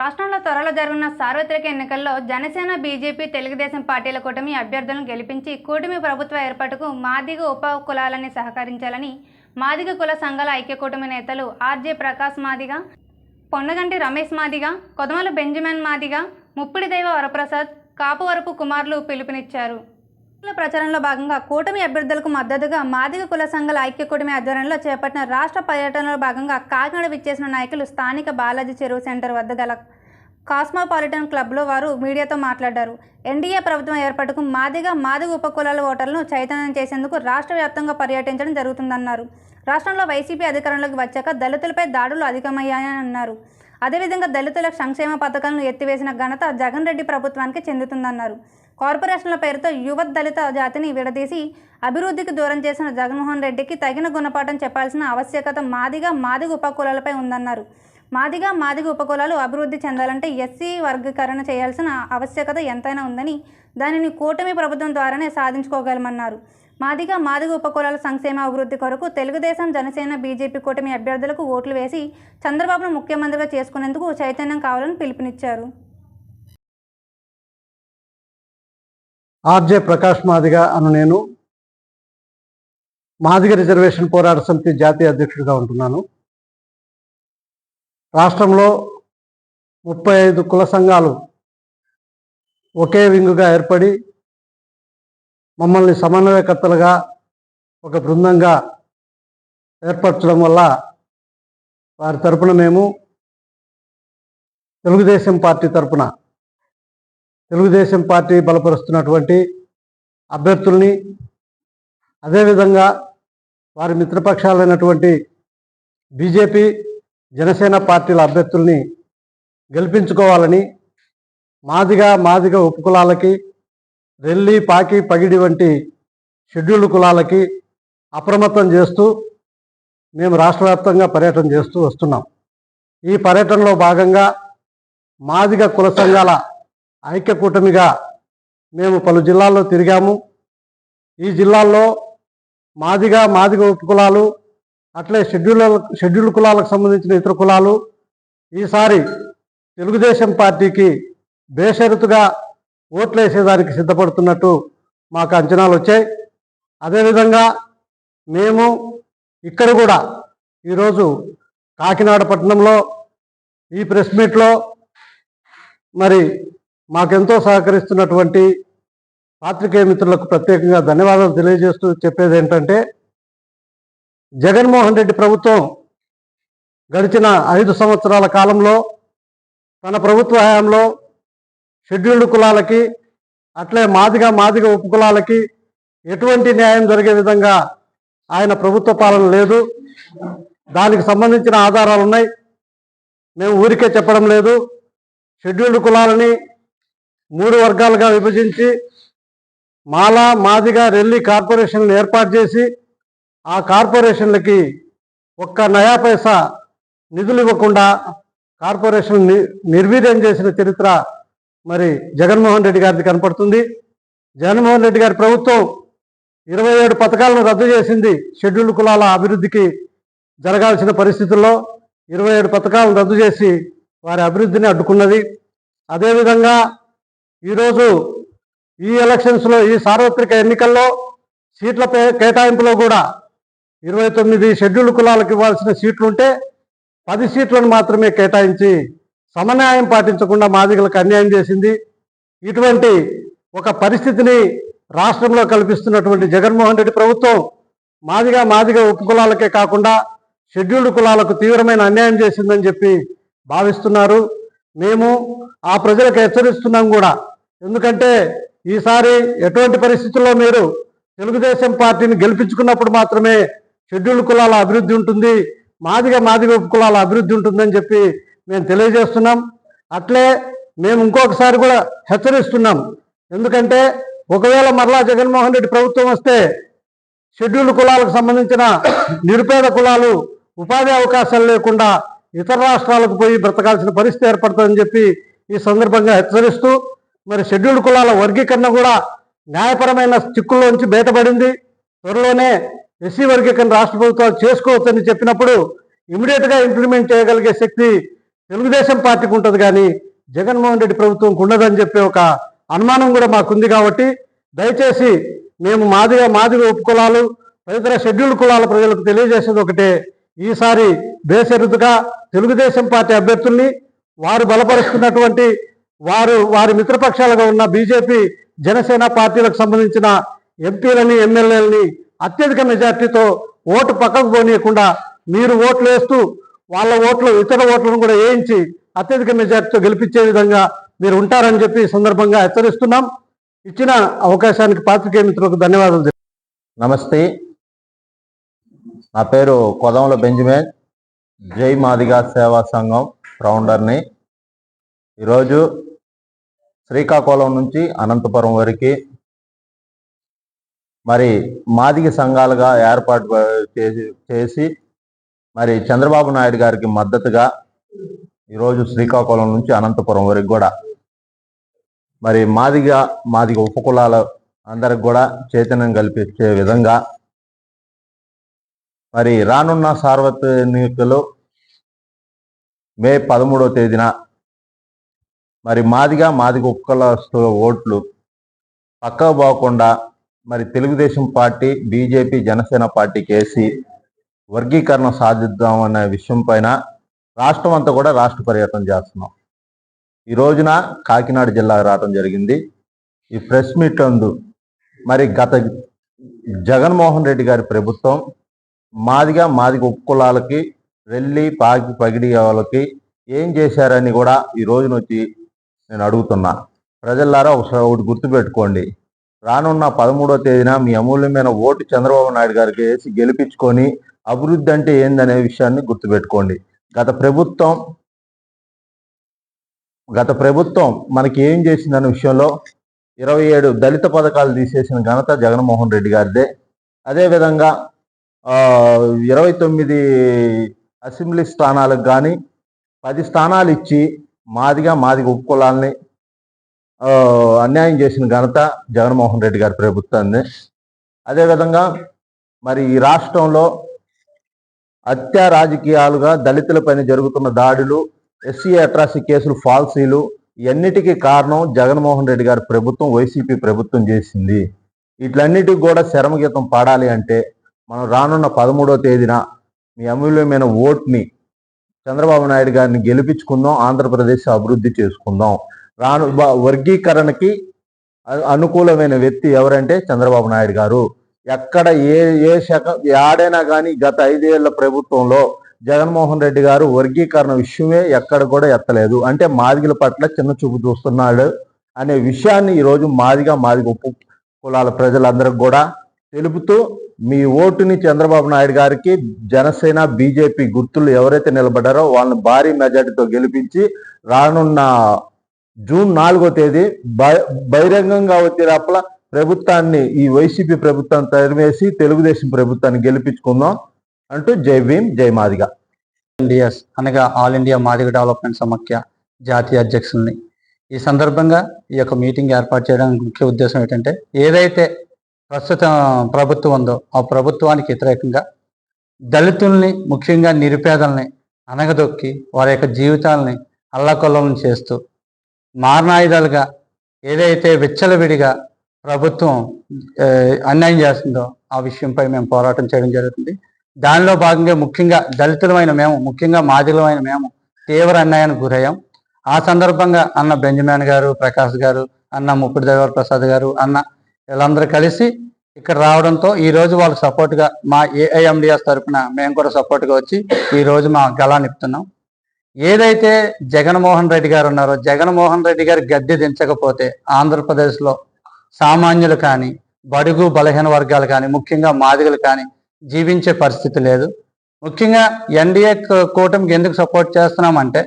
రాష్ట్రంలో త్వరలో జరగనున్న సార్వత్రిక ఎన్నికల్లో జనసేన బీజేపీ తెలుగుదేశం పార్టీల కూటమి అభ్యర్థులను గెలిపించి కూటమి ప్రభుత్వ ఏర్పాటుకు మాదిగ ఉప కులాలని సహకరించాలని మాదిగ కుల సంఘాల ఐక్య కూటమి నేతలు ఆర్జే ప్రకాష్ మాదిగ పొన్నగంటి రమేష్ మాదిగ కొదమల బెంజమిన్ మాదిగ ముప్పిడి దైవ వరప్రసాద్ కాపువరపు కుమారులు పిలుపునిచ్చారు. ప్రచారంలో భాగంగా కూటమి అభ్యర్థులకు మద్దతుగా మాదిగ కుల సంఘాల ఐక్య కూటమి ఆధ్వర్యంలో చేపట్టిన రాష్ట్ర పర్యటనలో భాగంగా కాకినాడ విచ్చేసిన నాయకులు స్థానిక బాలాజీ చెరువు సెంటర్ వద్ద గల కాస్మోపాలిటన్ క్లబ్లో వారు మీడియాతో మాట్లాడారు. ఎన్డీఏ ప్రభుత్వం ఏర్పాటుకు మాదిగ మాదిగ ఉపకులాల ఓటర్లను చైతన్యం చేసేందుకు రాష్ట్ర వ్యాప్తంగా పర్యటించడం జరుగుతుందన్నారు. రాష్ట్రంలో వైసీపీ అధికారంలోకి వచ్చాక దళితులపై దాడులు అధికమయ్యాయని అన్నారు. అదేవిధంగా దళితుల సంక్షేమ పథకాలను ఎత్తివేసిన ఘనత జగన్ రెడ్డి ప్రభుత్వానికి చెందుతుందన్నారు. కార్పొరేషన్ల పేరుతో యువ దళిత జాతిని విడదీసి అభివృద్ధికి దూరం చేసిన జగన్మోహన్ రెడ్డికి తగిన గుణపాఠం చెప్పాల్సిన ఆవశ్యకత మాదిగా మాదిగ ఉపకులాలపై ఉందన్నారు. మాదిగా మాదిగ ఉపకులాలు అభివృద్ధి చెందాలంటే ఎస్సీ వర్గీకరణ చేయాల్సిన ఆవశ్యకత ఎంతైనా ఉందని దానిని కూటమి ప్రభుత్వం ద్వారానే సాధించుకోగలమన్నారు. మాదిగా మాదిగ ఉపకులాల సంక్షేమ అభివృద్ధి కొరకు తెలుగుదేశం జనసేన బీజేపీ కూటమి అభ్యర్థులకు ఓట్లు వేసి చంద్రబాబును ముఖ్యమంత్రిగా చేసుకునేందుకు చైతన్యం కావాలని పిలుపునిచ్చారు. ఆర్జే ప్రకాష్ మాదిగ అను నేను మాదిగ రిజర్వేషన్ పోరాట సమితి జాతీయ అధ్యక్షుడిగా ఉంటున్నాను. రాష్ట్రంలో ముప్పై ఐదు కుల సంఘాలు ఒకే వింగుగా ఏర్పడి మమ్మల్ని సమన్వయకర్తలుగా ఒక బృందంగా ఏర్పరచడం వల్ల వారి తరపున మేము తెలుగుదేశం పార్టీ తరపున తెలుగుదేశం పార్టీ బలపరుస్తున్నటువంటి అభ్యర్థుల్ని అదేవిధంగా వారి మిత్రపక్షాలైనటువంటి బీజేపీ జనసేన పార్టీల అభ్యర్థుల్ని గెలిపించుకోవాలని మాదిగా మాదిగ ఉపకులాలకి రెల్లి పాకి పగిడి వంటి షెడ్యూల్డ్ కులాలకి అప్రమత్తం చేస్తూ మేము రాష్ట్ర వ్యాప్తంగా పర్యటన చేస్తూ వస్తున్నాం. ఈ పర్యటనలో భాగంగా మాదిగ కుల సంఘాల ఐక్య కూటమిగా మేము పలు జిల్లాల్లో తిరిగాము. ఈ జిల్లాల్లో మాదిగా మాదిగ ఉపకులాలు అట్లే షెడ్యూల్ షెడ్యూల్ కులాలకు సంబంధించిన ఇతర కులాలు ఈసారి తెలుగుదేశం పార్టీకి బేషరతుగా ఓట్లు వేసేదానికి సిద్ధపడుతున్నట్టు మాకు అంచనాలు వచ్చాయి. అదేవిధంగా మేము ఇక్కడ కూడా ఈరోజు కాకినాడ పట్టణంలో ఈ ప్రెస్ మీట్లో మరి మాకెంతో సహకరిస్తున్నటువంటి పాత్రికేయ మిత్రులకు ప్రత్యేకంగా ధన్యవాదాలు తెలియజేస్తూ చెప్పేది ఏంటంటే జగన్మోహన్ రెడ్డి ప్రభుత్వం గడిచిన ఐదు సంవత్సరాల కాలంలో తన ప్రభుత్వ హయాంలో షెడ్యూల్డ్ కులాలకి అట్లే మాదిగా మాదిగ ఉపకులాలకి ఎటువంటి న్యాయం జరిగే విధంగా ఆయన ప్రభుత్వ పాలన లేదు. దానికి సంబంధించిన ఆధారాలు ఉన్నాయి మేము ఊరికే చెప్పడం లేదు. షెడ్యూల్డ్ కులాలని మూడు వర్గాలుగా విభజించి మాల మాదిగా రెల్లి కార్పొరేషన్లు ఏర్పాటు చేసి ఆ కార్పొరేషన్లకి ఒక్క నయా పైసా నిధులు ఇవ్వకుండా కార్పొరేషన్ ని- నిర్వీర్యం చేసిన చరిత్ర మరి జగన్మోహన్ రెడ్డి గారిది కనపడుతుంది. జగన్మోహన్ రెడ్డి గారి ప్రభుత్వం ఇరవై ఏడు పథకాలను రద్దు చేసింది షెడ్యూల్డ్ కులాల అభివృద్ధికి జరగాల్సిన పరిస్థితుల్లో ఇరవై ఏడు పథకాలను రద్దు చేసి వారి అభివృద్ధిని అడ్డుకున్నది. అదేవిధంగా ఈరోజు ఈ ఎలక్షన్స్లో ఈ సార్వత్రిక ఎన్నికల్లో సీట్ల కేటాయింపులో కూడా ఇరవై తొమ్మిది షెడ్యూల్డ్ కులాలకు ఇవ్వాల్సిన సీట్లుంటే పది సీట్లను మాత్రమే కేటాయించి సమన్యాయం పాటించకుండా మాదిగలకు అన్యాయం చేసింది. ఇటువంటి ఒక పరిస్థితిని రాష్ట్రంలో కల్పిస్తున్నటువంటి జగన్మోహన్ రెడ్డి ప్రభుత్వం మాదిగా మాదిగా ఉపకులాలకే కాకుండా షెడ్యూల్డ్ కులాలకు తీవ్రమైన అన్యాయం చేసిందని చెప్పి భావిస్తున్నారు. మేము ఆ ప్రజలకు హెచ్చరిస్తున్నాం కూడా. ఎందుకంటే ఈసారి ఎటువంటి పరిస్థితుల్లో మీరు తెలుగుదేశం పార్టీని గెలిపించుకున్నప్పుడు మాత్రమే షెడ్యూల్డ్ కులాల అభివృద్ధి ఉంటుంది మాదిగా మాదిగ ఉపకులాల అభివృద్ధి ఉంటుందని చెప్పి మేము తెలియజేస్తున్నాం. అట్లే మేము ఇంకొకసారి కూడా హెచ్చరిస్తున్నాం. ఎందుకంటే ఒకవేళ మరలా జగన్మోహన్ రెడ్డి ప్రభుత్వం వస్తే షెడ్యూల్డ్ కులాలకు సంబంధించిన నిరుపేద కులాలు ఉపాధి అవకాశాలు లేకుండా ఇతర రాష్ట్రాలకు పోయి బ్రతకాల్సిన పరిస్థితి ఏర్పడుతుందని చెప్పి ఈ సందర్భంగా హెచ్చరిస్తూ మరి షెడ్యూల్డ్ కులాల వర్గీకరణ కూడా న్యాయపరమైన చిక్కుల్లోంచి బయటపడింది. త్వరలోనే ఎస్సీ వర్గీకరణ రాష్ట్ర ప్రభుత్వాలు చేసుకోవచ్చని చెప్పినప్పుడు ఇమీడియట్గా ఇంప్లిమెంట్ చేయగలిగే శక్తి తెలుగుదేశం పార్టీకి ఉంటుంది కానీ జగన్మోహన్ రెడ్డి ప్రభుత్వంకి ఉండదని చెప్పే ఒక అనుమానం కూడా మాకుంది కాబట్టి దయచేసి మేము మాదిగా మాదిగ ఉపకులాలు తదితర షెడ్యూల్డ్ కులాల ప్రజలకు తెలియజేసేది ఒకటే. ఈసారి బేసరుదుగా తెలుగుదేశం పార్టీ అభ్యర్థుల్ని వారు బలపరుస్తున్నటువంటి వారు వారి మిత్రపక్షాలుగా ఉన్న బీజేపీ జనసేన పార్టీలకు సంబంధించిన ఎంపీలని ఎమ్మెల్యేలని అత్యధిక మెజార్టీతో ఓటు పక్కకు పోనీయకుండా మీరు ఓట్లు వేస్తూ వాళ్ళ ఓట్లు ఇతర ఓట్లను కూడా వేయించి అత్యధిక మెజార్టీతో గెలిపించే విధంగా మీరు ఉంటారని చెప్పి సందర్భంగా హెచ్చరిస్తున్నాం. ఇచ్చిన అవకాశానికి పాత్రికేయ మిత్రులకు ధన్యవాదాలు నమస్తే. నా పేరు కొదమల బెంజమిన్ జై మాదిగా సేవా సంఘం ఫౌండర్ని ఈరోజు శ్రీకాకుళం నుంచి అనంతపురం వరకు. మరి మాదిగ సంఘాలుగా ఏర్పాటు చేసి చేసి మరి చంద్రబాబు నాయుడు గారికి మద్దతుగా ఈరోజు శ్రీకాకుళం నుంచి అనంతపురం వరకు కూడా మరి మాదిగ మాదిగ ఉపకులాల అందరికి కూడా చైతన్యం కల్పించే విధంగా మరి రానున్న సార్వత్రికలు మే పదమూడవ తేదీన మరి మాదిగా మాదిగ ఉపకులస్తుల ఓట్లు పక్కకు పోకుండా మరి Telugudesam party BJP Janasena party కేసి వర్గీకరణ సాధిద్దాం అనే విషయం పైన రాష్ట్రం అంతా కూడా రాష్ట్ర పర్యటన చేస్తున్నాం. ఈ రోజున కాకినాడ జిల్లా రావటం జరిగింది. ఈ ప్రెస్ మీట్ అందు మరి గత జగన్మోహన్ రెడ్డి గారి ప్రభుత్వం మాదిగా మాదిగ ఉపకులాలకి రెల్లి పాకి పగిడి వాళ్ళకి ఏం చేశారని కూడా ఈ రోజున వచ్చి నేను అడుగుతున్నా. ప్రజలారా ఒకసారి ఒకటి గుర్తుపెట్టుకోండి. రానున్న పదమూడో తేదీన మీ అమూల్యమైన ఓటు చంద్రబాబు నాయుడు గారికి వేసి గెలిపించుకొని అభివృద్ధి అంటే ఏందనే విషయాన్ని గుర్తుపెట్టుకోండి. గత ప్రభుత్వం గత ప్రభుత్వం మనకి ఏం చేసిందనే విషయంలో ఇరవై ఏడు దళిత పథకాలు తీసేసిన ఘనత జగన్మోహన్ రెడ్డి గారిదే. అదేవిధంగా ఇరవై తొమ్మిది అసెంబ్లీ స్థానాలకు కానీ పది స్థానాలు ఇచ్చి మాదిగా మాదిగ ఉపకులాల్ని అన్యాయం చేసిన ఘనత జగన్మోహన్ రెడ్డి గారి ప్రభుత్వాన్ని. అదేవిధంగా మరి ఈ రాష్ట్రంలో హత్య రాజకీయాలుగా దళితులపైన జరుగుతున్న దాడులు ఎస్సీ అట్రాసిటీ కేసులు ఫాల్సీలు ఇవన్నిటికీ కారణం జగన్మోహన్ రెడ్డి గారి ప్రభుత్వం వైసీపీ ప్రభుత్వం చేసింది. వీటిలన్నిటికి కూడా శరమగీతం పాడాలి అంటే మనం రానున్న పదమూడో తేదీన మీ అమూల్యమైన ఓట్ని చంద్రబాబు నాయుడు గారిని గెలిపించుకుందాం ఆంధ్రప్రదేశ్ అభివృద్ధి చేసుకుందాం. రాను బ- వర్గీకరణకి అనుకూలమైన వ్యక్తి ఎవరంటే చంద్రబాబు నాయుడు గారు. ఎక్కడ ఏ ఏ శాఖ ఆడైనా కానీ గత ఐదేళ్ళ ప్రభుత్వంలో జగన్మోహన్ రెడ్డి గారు వర్గీకరణ విషయమే ఎక్కడ కూడా ఎత్తలేదు. అంటే మాదిగల పట్ల చిన్న చూపు చూస్తున్నాడు అనే విషయాన్ని ఈరోజు మాదిగా మాదిగ ఉప కులాల ప్రజలందరికి కూడా తెలుపుతూ మీ ఓటుని చంద్రబాబు నాయుడు గారికి జనసేన బీజేపీ గుర్తులు ఎవరైతే నిలబడ్డారో వాళ్ళని భారీ మెజార్టీతో గెలిపించి రానున్న జూన్ నాలుగో తేదీ బహిరంగంగా వచ్చే లోపల ప్రభుత్వాన్ని ఈ వైసీపీ ప్రభుత్వాన్ని తరిమేసి తెలుగుదేశం ప్రభుత్వాన్ని గెలిపించుకుందాం అంటూ జై భీమ్ జై మాదిగ. ఎన్డిఎస్ అనగా ఆల్ ఇండియా మాదిగ డెవలప్మెంట్ సమాఖ్య జాతీయ అధ్యక్షుల్ని. ఈ సందర్భంగా ఈ యొక్క మీటింగ్ ఏర్పాటు చేయడానికి ముఖ్య ఉద్దేశం ఏంటంటే ఏదైతే ప్రస్తుత ప్రభుత్వం ఉందో ఆ ప్రభుత్వానికి వ్యతిరేకంగా దళితుల్ని ముఖ్యంగా నిరుపేదల్ని అనగదొక్కి వారి యొక్క జీవితాలని అల్లకొల్లం చేస్తూ మారణాయుధాలుగా ఏదైతే విచ్చలవిడిగా ప్రభుత్వం అన్యాయం చేస్తుందో ఆ విషయంపై మేము పోరాటం చేయడం జరుగుతుంది. దానిలో భాగంగా ముఖ్యంగా దళితులమైన మేము ముఖ్యంగా మాదిలమైన మేము తీవ్ర అన్యాయానికి గురయ్యాం. ఆ సందర్భంగా అన్న బెంజమిన్ గారు ప్రకాష్ గారు అన్న ముప్పుడు దేవర ప్రసాద్ గారు అన్న వీళ్ళందరూ కలిసి ఇక్కడ రావడంతో ఈ రోజు సపోర్ట్గా మా ఏఐఎండిఎస్ తరఫున మేము కూడా సపోర్ట్గా వచ్చి ఈ రోజు మా గలా నిపుతున్నాం. ఏదైతే జగన్మోహన్ రెడ్డి గారు ఉన్నారో జగన్మోహన్ రెడ్డి గారి గద్దె దించకపోతే ఆంధ్రప్రదేశ్లో సామాన్యులు కానీ బడుగు బలహీన వర్గాలు కానీ ముఖ్యంగా మాదిగలు కానీ జీవించే పరిస్థితి లేదు. ముఖ్యంగా ఎన్డీఏ కూటమికి ఎందుకు సపోర్ట్ చేస్తున్నామంటే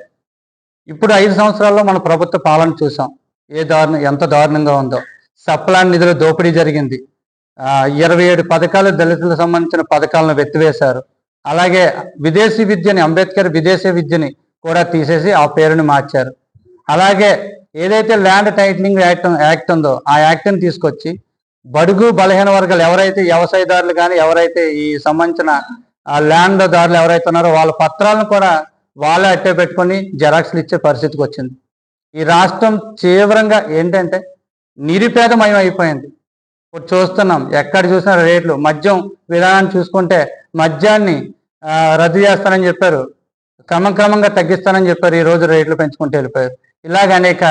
ఇప్పుడు ఐదు సంవత్సరాల్లో మన ప్రభుత్వ పాలన చూసాం. ఏ దారుణం ఎంత దారుణంగా ఉందో. సప్లాన్ నిధుల దోపిడీ జరిగింది. ఇరవై ఏడు పథకాలు దళితులకు సంబంధించిన పథకాలను వెత్తివేశారు. అలాగే విదేశీ విద్యని అంబేద్కర్ విదేశీ విద్యని కూడా తీసేసి ఆ పేరుని మార్చారు. అలాగే ఏదైతే ల్యాండ్ టైటిలింగ్ యాక్ట్ యాక్ట్ ఉందో ఆ యాక్ట్ని తీసుకొచ్చి బడుగు బలహీన వర్గాలు ఎవరైతే వ్యవసాయదారులు కానీ ఎవరైతే ఈ సంబంధించిన ల్యాండ్ దారులు ఎవరైతే ఉన్నారో వాళ్ళ పత్రాలను కూడా వాళ్ళే అట్టే పెట్టుకొని జెరాక్స్లు ఇచ్చే పరిస్థితికి వచ్చింది. ఈ రాష్ట్రం తీవ్రంగా ఏంటంటే నిరుపేదమయం అయిపోయింది. ఇప్పుడు చూస్తున్నాం ఎక్కడ చూసినా రేట్లు మద్యం విధానాన్ని చూసుకుంటే మద్యాన్ని రద్దు చేస్తానని చెప్పారు. క్రమక్రమంగా తగ్గిస్తానని చెప్పారు. ఈ రోజు రేట్లు పెంచుకుంటూ వెళ్ళిపోయారు. ఇలాగ అనేక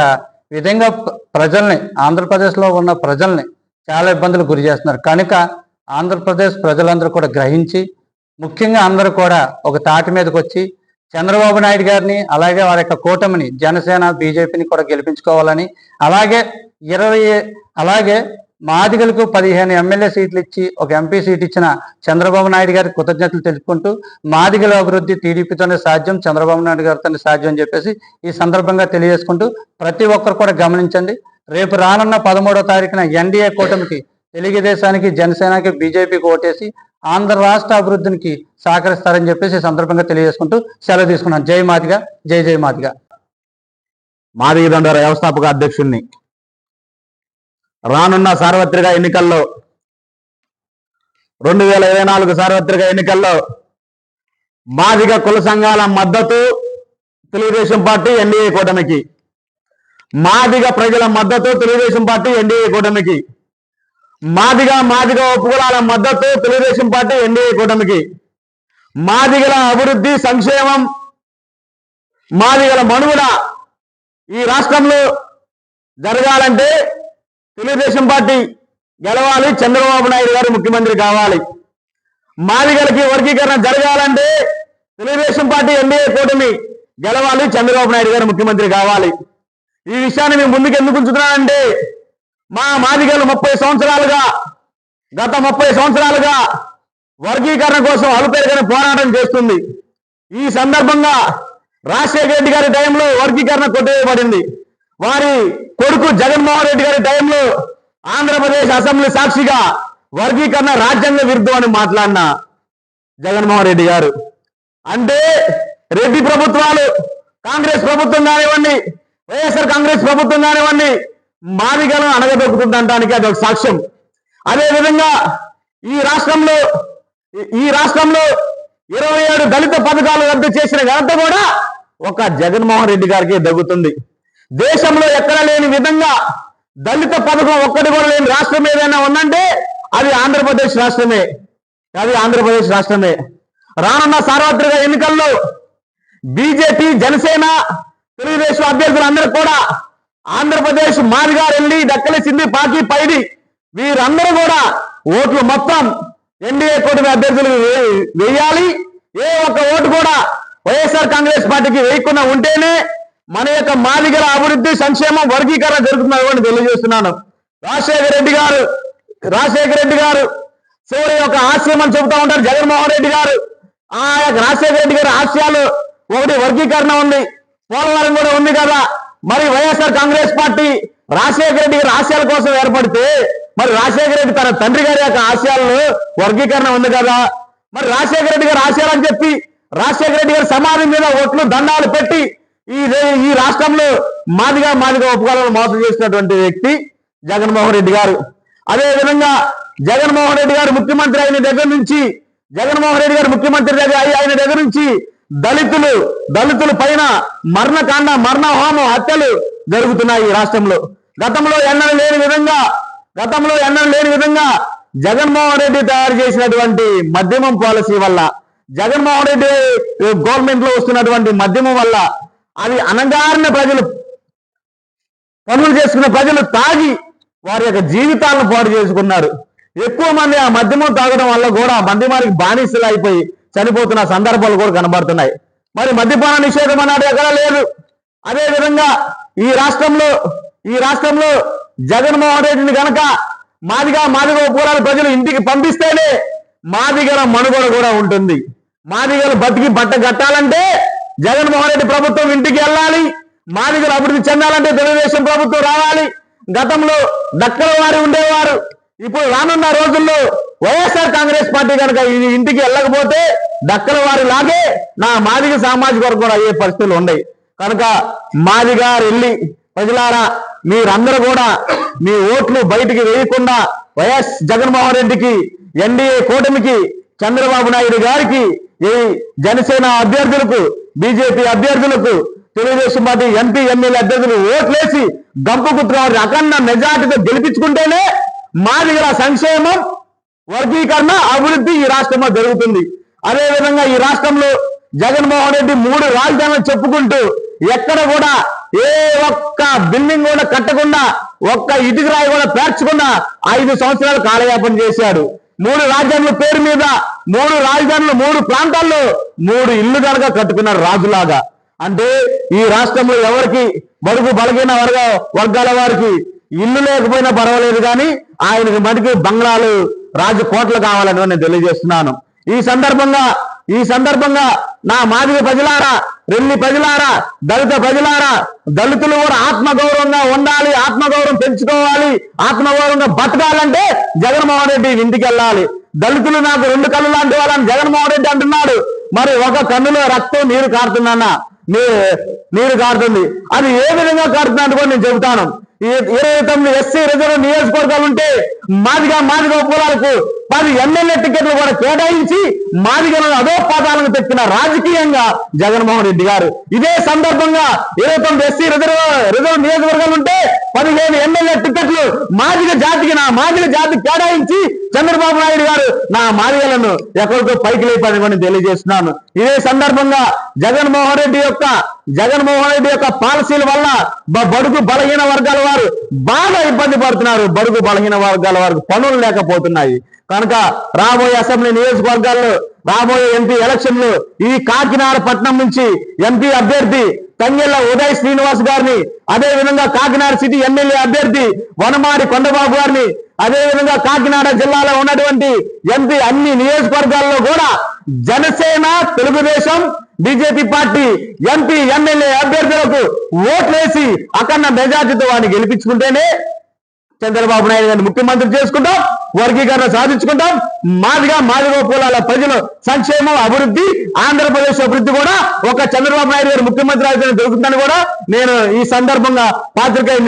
విధంగా ప్రజల్ని ఆంధ్రప్రదేశ్లో ఉన్న ప్రజల్ని చాలా ఇబ్బందులు గురి చేస్తున్నారు. కనుక ఆంధ్రప్రదేశ్ ప్రజలందరూ కూడా గ్రహించి ముఖ్యంగా అందరూ కూడా ఒక తాటి మీదకి వచ్చి చంద్రబాబు నాయుడు గారిని అలాగే వారి యొక్క కూటమిని జనసేన బీజేపీని కూడా గెలిపించుకోవాలని అలాగే ఇరవై అలాగే మాదిగలకు పదిహేను ఎమ్మెల్యే సీట్లు ఇచ్చి ఒక ఎంపీ సీట్ ఇచ్చిన చంద్రబాబు నాయుడు గారికి కృతజ్ఞతలు తెలుపుకుంటూ మాదిగల అభివృద్ధి టీడీపీతోనే సాధ్యం చంద్రబాబు నాయుడు గారితోనే సాధ్యం అని చెప్పేసి ఈ సందర్భంగా తెలియజేసుకుంటూ ప్రతి ఒక్కరు కూడా గమనించండి. రేపు రానున్న పదమూడో తారీఖున ఎన్డీఏ కూటమికి తెలుగుదేశానికి జనసేనకి బీజేపీకి ఓటేసి ఆంధ్ర రాష్ట్ర అభివృద్ధికి సహకరిస్తారని చెప్పేసి సందర్భంగా తెలియజేసుకుంటూ సెలవు తీసుకున్నాను. జై మాదిగా జై జై మాదిగా. మాదిగ దండార వ్యవస్థాపక అధ్యక్షుడిని. రానున్న సార్వత్రిక ఎన్నికల్లో రెండు వేల ఇరవై నాలుగు సార్వత్రిక ఎన్నికల్లో మాదిగ కుల సంఘాల మద్దతు తెలుగుదేశం పార్టీ ఎన్డీఏ కూటమికి మాదిగ ప్రజల మద్దతు తెలుగుదేశం పార్టీ ఎన్డీఏ కూటమికి మాదిగా మాదిగా ఉపకులాల మద్దతు తెలుగుదేశం పార్టీ ఎన్డీఏ కూటమికి. మాదిగల అభివృద్ధి సంక్షేమం మాదిగల మనుగడ ఈ రాష్ట్రంలో జరగాలంటే తెలుగుదేశం పార్టీ గెలవాలి చంద్రబాబు నాయుడు గారు ముఖ్యమంత్రి కావాలి. మాదిగలకి వర్గీకరణ జరగాలంటే తెలుగుదేశం పార్టీ ఎన్డీఏ కూటమి గెలవాలి చంద్రబాబు నాయుడు గారు ముఖ్యమంత్రి కావాలి. ఈ విషయాన్ని మేము ముందుకు ఎందుకు ఉంచుతున్నానంటే మా మాదిగలు ముప్పై సంవత్సరాలుగా గత ముప్పై సంవత్సరాలుగా వర్గీకరణ కోసం అలుపెరగని పోరాటం చేస్తుంది. ఈ సందర్భంగా రాజశేఖర రెడ్డి గారి టైంలో వర్గీకరణ కొట్టివేయబడింది వారి కొడుకు జగన్మోహన్ రెడ్డి గారి టైంలో ఆంధ్రప్రదేశ్ అసెంబ్లీ సాక్షిగా వర్గీకరణ రాజ్యాంగ విరుద్ధం అని మాట్లాడిన జగన్మోహన్ రెడ్డి గారు. అంటే రెడ్డి ప్రభుత్వాలు కాంగ్రెస్ ప్రభుత్వం కానివ్వండి వైఎస్ఆర్ కాంగ్రెస్ ప్రభుత్వం కానివ్వండి మాదిగలను అణగదొక్కుతుండటానికి అది ఒక సాక్ష్యం. అదేవిధంగా ఈ రాష్ట్రంలో ఈ- ఈ రాష్ట్రంలో ఇరవై ఏడు దళిత పథకాలు రద్దు చేసిన ఘనత కూడా ఒక జగన్మోహన్ రెడ్డి గారికి దగ్గుతుంది. దేశంలో ఎక్కడ లేని విధంగా దళిత పథకం ఒక్కటి కూడా లేని రాష్ట్రం ఏదైనా ఉందంటే అది ఆంధ్రప్రదేశ్ రాష్ట్రమే. అది ఆంధ్రప్రదేశ్ రాష్ట్రమే. రానున్న సార్వత్రిక ఎన్నికల్లో బీజేపీ జనసేన తెలుగుదేశం అభ్యర్థులందరూ కూడా ఆంధ్రప్రదేశ్ మాదిగా వెళ్ళి దక్కలి సింధి పాకి పైడి వీరందరూ కూడా ఓట్లు మొత్తం ఎన్డీఏ కూటమి అభ్యర్థులకు వేయాలి. ఏ ఒక్క ఓటు కూడా వైఎస్ఆర్ కాంగ్రెస్ పార్టీకి వేయకుండా ఉంటేనే మన యొక్క మాదిగల అభివృద్ధి సంక్షేమం వర్గీకరణ జరుగుతుందని తెలియజేస్తున్నాను. రాజశేఖర రెడ్డి గారు రాజశేఖర రెడ్డి గారు చివరి యొక్క ఆశయం అని చెబుతా ఉంటారు జగన్మోహన్ రెడ్డి గారు. ఆ యొక్క రాజశేఖర రెడ్డి గారి ఆశయాలు ఒకటి వర్గీకరణ ఉంది. పోలవరం కూడా ఉంది కదా. మరి YSR Congress party Rajasekhara Reddy గారి ఆశయాల కోసం ఏర్పడితే మరి రాజశేఖర రెడ్డి తన తండ్రి గారి యొక్క ఆశయాలను వర్గీకరణ ఉంది కదా. మరి రాజశేఖర రెడ్డి గారి ఆశయాలని చెప్పి రాజశేఖర రెడ్డి గారి సమాధి మీద ఓట్లు దండాలు పెట్టి ఈ ఈ రాష్ట్రంలో మాదిగా మాదిగా ఉపకారాలను మోసం చేసినటువంటి వ్యక్తి జగన్మోహన్ రెడ్డి గారు. అదేవిధంగా జగన్మోహన్ రెడ్డి గారు ముఖ్యమంత్రి అయిన దగ్గర నుంచి జగన్మోహన్ రెడ్డి గారు ముఖ్యమంత్రి దగ్గర అయి- అయిన దగ్గర నుంచి దళితులు దళితుల పైన మరణకాండ మరణ హోమం హత్యలు జరుగుతున్నాయి ఈ రాష్ట్రంలో. గతంలో ఎన్నడూ లేని విధంగా గతంలో ఎన్నడూ లేని విధంగా జగన్మోహన్ రెడ్డి తయారు చేసినటువంటి మద్యమం పాలసీ వల్ల జగన్మోహన్ రెడ్డి గవర్నమెంట్లో వస్తున్నటువంటి మద్యమం వల్ల అది అనగారిన ప్రజలు పనులు చేసుకున్న ప్రజలు తాగి వారి యొక్క జీవితాలను పాడు చేసుకున్నారు. ఎక్కువ మంది ఆ మద్యమం తాగడం వల్ల కూడా మద్యమానికి బానిసలు అయిపోయి చనిపోతున్న సందర్భాలు కూడా కనబడుతున్నాయి. మరి మద్యపాన నిషేధం అన్నది ఎక్కడా లేదు. అదేవిధంగా ఈ రాష్ట్రంలో ఈ రాష్ట్రంలో జగన్మోహన్ రెడ్డిని గనక మాదిగా మాదిగ పూరాల ప్రజలు ఇంటికి పంపిస్తేనే మాదిగల మనుగడ కూడా ఉంటుంది. మాదిగలు బతికి బట్ట కట్టాలంటే జగన్మోహన్ రెడ్డి ప్రభుత్వం ఇంటికి వెళ్ళాలి. మాదిగలు అభివృద్ధి చెందాలంటే తెలుగుదేశం ప్రభుత్వం రావాలి. గతంలో దక్కల వారి ఉండేవారు. ఇప్పుడు రానున్న రోజుల్లో వైఎస్ఆర్ కాంగ్రెస్ పార్టీ కనుక ఇంటికి వెళ్ళకపోతే దక్కల వారి లాగే నా మాదిగ సామాజిక వర్గం అయ్యే పరిస్థితులు ఉన్నాయి కనుక మాదిగా వెళ్ళి ప్రజలారా మీరందరూ కూడా మీ ఓట్లు బయటికి వేయకుండా వైఎస్ జగన్మోహన్ రెడ్డికి ఎన్డీఏ కూటమికి చంద్రబాబు నాయుడు గారికి ఈ జనసేన అభ్యర్థులకు బీజేపీ అభ్యర్థులకు తెలుగుదేశం పార్టీ ఎంపీ ఎమ్మెల్యే అభ్యర్థులు ఓట్లేసి గంపు గుర్తురావు అఖండ మెజార్టీతో గెలిపించుకుంటేనే మాదిగల సంక్షేమం వర్గీకరణ అభివృద్ధి ఈ రాష్ట్రంలో జరుగుతుంది. అదేవిధంగా ఈ రాష్ట్రంలో జగన్మోహన్ రెడ్డి మూడు రాజధానులు చెప్పుకుంటూ ఎక్కడ కూడా ఏ ఒక్క బిల్డింగ్ కూడా కట్టకుండా ఒక్క ఇటుక రాయి కూడా పేర్చకుండా ఐదు సంవత్సరాలు కాలయాపన చేశాడు. మూడు రాజధానుల పేరు మీద మూడు రాజధానులు మూడు ప్రాంతాల్లో మూడు ఇల్లుగాలుగా కట్టుకున్నారు రాజులాగా. అంటే ఈ రాష్ట్రంలో ఎవరికి బడుగు బలగిన వర్గ వర్గాల వారికి ఇల్లు లేకపోయినా పర్వాలేదు కానీ ఆయనకి మటుకు బంగ్లాలు రాజకోట్లు కావాలని నేను తెలియజేస్తున్నాను. ఈ సందర్భంగా ఈ సందర్భంగా నా మాదిగ ప్రజలారా రెల్లి ప్రజలారా దళిత ప్రజలారా దళితులు కూడా ఆత్మగౌరవంగా ఉండాలి ఆత్మగౌరవం పెంచుకోవాలి ఆత్మగౌరవంగా బతకాలంటే జగన్మోహన్ రెడ్డి ఇంటికి వెళ్ళాలి. దళితులు నాకు రెండు కళ్ళు లాంటి వాళ్ళని జగన్మోహన్ రెడ్డి అంటున్నాడు. మరి ఒక కన్నులో రక్తం నీరు కారుతుందన్న నీ- నీరు కారుతుంది. అది ఏ విధంగా కారుతుంది కూడా నేను చెబుతాను. ఇరవై తొమ్మిది ఎస్సీ రిజర్వ్ నియోజకవర్గాలు ఉంటే మాదిగా మాదిగ ఉపకులాలకు పది ఎమ్మెల్యే టికెట్లు కూడా కేటాయించి మాదిగలను అదో పాదాలను తెచ్చిన రాజకీయంగా జగన్మోహన్ రెడ్డి గారు. ఇదే సందర్భంగా ఇరవై తొమ్మిది ఎస్సీ రిజర్వ్ రిజర్వ్ నియోజకవర్గాలు ఉంటే పదిహేను ఎమ్మెల్యే టికెట్లు మాదిగ జాతికి నా మాదిగ జాతి కేటాయించి చంద్రబాబు నాయుడు గారు నా మాదిగలను ఎక్కడికో పైకి లేపని తెలియజేస్తున్నాను. ఇదే సందర్భంగా జగన్మోహన్ రెడ్డి యొక్క జగన్మోహన్ రెడ్డి యొక్క పాలసీల వల్ల బడుగు బలహీన వర్గాల వారు బాగా ఇబ్బంది పడుతున్నారు. బడుగు బలహీన వర్గాల వారికి పనులు లేకపోతున్నాయి. కనుక రాబోయే అసెంబ్లీ నియోజకవర్గాల్లో రాబోయే ఎంపీ ఎలక్షన్లు ఈ కాకినాడ పట్నం నుంచి ఎంపీ అభ్యర్థి తంగెళ్ళ ఉదయ్ శ్రీనివాస్ గారిని అదే విధంగా కాకినాడ సిటీ ఎమ్మెల్యే అభ్యర్థి వనమాడి కొండబాబు గారిని అదే విధంగా కాకినాడ జిల్లాలో ఉన్నటువంటి ఎంపీ అన్ని నియోజకవర్గాల్లో కూడా Janasena Telugudesam BJP party MP MLA అభ్యర్థులకు ఓట్లేసి అఖండ మెజార్టీతో వాడిని గెలిపించుకుంటేనే చంద్రబాబు నాయుడు గారిని ముఖ్యమంత్రి చేసుకుంటాం వర్గీకరణ సాధించుకుంటాం. మాదిగా మాదిగో కులాల ప్రజలు సంక్షేమం అభివృద్ధి ఆంధ్రప్రదేశ్ అభివృద్ధి కూడా ఒక చంద్రబాబు నాయుడు గారు ముఖ్యమంత్రి అయితే దొరుకుతుందని కూడా నేను ఈ సందర్భంగా పాత్రికేయ